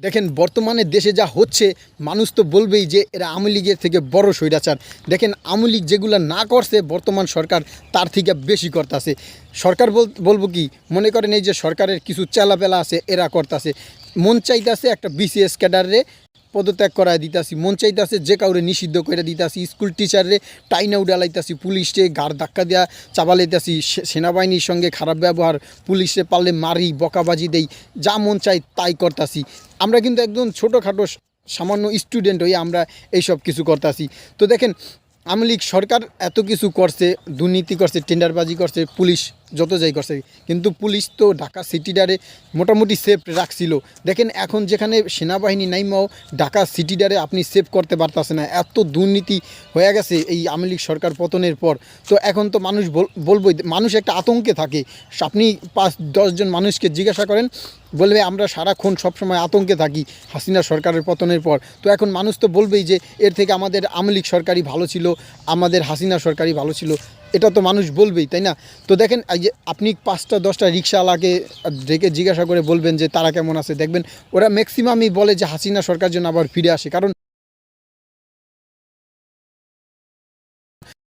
দেখেন, বর্তমানে দেশে যা হচ্ছে, মানুষ তো বলবেই যে এরা আওয়ামী লীগের থেকে বড় স্বৈরাচার। দেখেন, আওয়ামী লীগ যেগুলো না করছে, বর্তমান সরকার তার থেকে বেশি করতেছে। সরকার বল- বলব কি, মনে করেন এই যে সরকারের কিছু চেলাপেলা আছে, এরা করতেছে। মন চাইতেছে একটা বিসিএস ক্যাডারে পদত্যাগ করায় দিতাছি। মন চাইতাছে যে কাউরে নিষিদ্ধ করে দিতাছি। স্কুল টিচারে টাইনা উডালাইতাছি পুলিশে গাড় ধাক্কা দেওয়া চাবালাইতাছি সেনাবাহিনীর সঙ্গে খারাপ ব্যবহার, পুলিশে পারলে মারি, বকাবাজি দেই, যা মন চাই তাই করতাছি। আমরা কিন্তু একদম ছোটোখাটো সামান্য স্টুডেন্ট হয়ে আমরা এইসব কিছু করতাছি। তো দেখেন আওয়ামী লীগ সরকার এত কিছু করছে, দুর্নীতি করছে, টেন্ডারবাজি করছে, পুলিশ যত যাই করছে। কিন্তু পুলিশ তো ঢাকা সিটিডারে মোটামুটি সেফ রাখছিল। দেখেন এখন যেখানে সেনাবাহিনী নাইমাও ঢাকা সিটিডারে আপনি সেভ করতে পারতেছে না। এত দুর্নীতি হয়ে গেছে এই আওয়ামী লীগ সরকার পতনের পর। তো এখন তো মানুষ বল- বলবোই, মানুষ একটা আতঙ্কে থাকে। আপনি পাঁচ দশজন মানুষকে জিজ্ঞাসা করেন, বলবে আমরা সারাক্ষণ সবসময় আতঙ্কে থাকি হাসিনা সরকারের পতনের পর। তো এখন মানুষ তো বলবেই যে, এর থেকে আমাদের আওয়ামী লীগ সরকারই ভালো ছিল, আমাদের হাসিনা সরকারই ভালো ছিল। এটা তো মানুষ বলবেই, তাই না? তো দেখেন, এই যে আপনি পাঁচটা, দশটা রিক্সাওয়ালাকে ডেকে জিজ্ঞাসা করে বলবেন যে তারা কেমন আছে। দেখবেন ওরা ম্যাক্সিমামই বলে যে হাসিনা সরকার যেন আবার ফিরে আসে। কারণ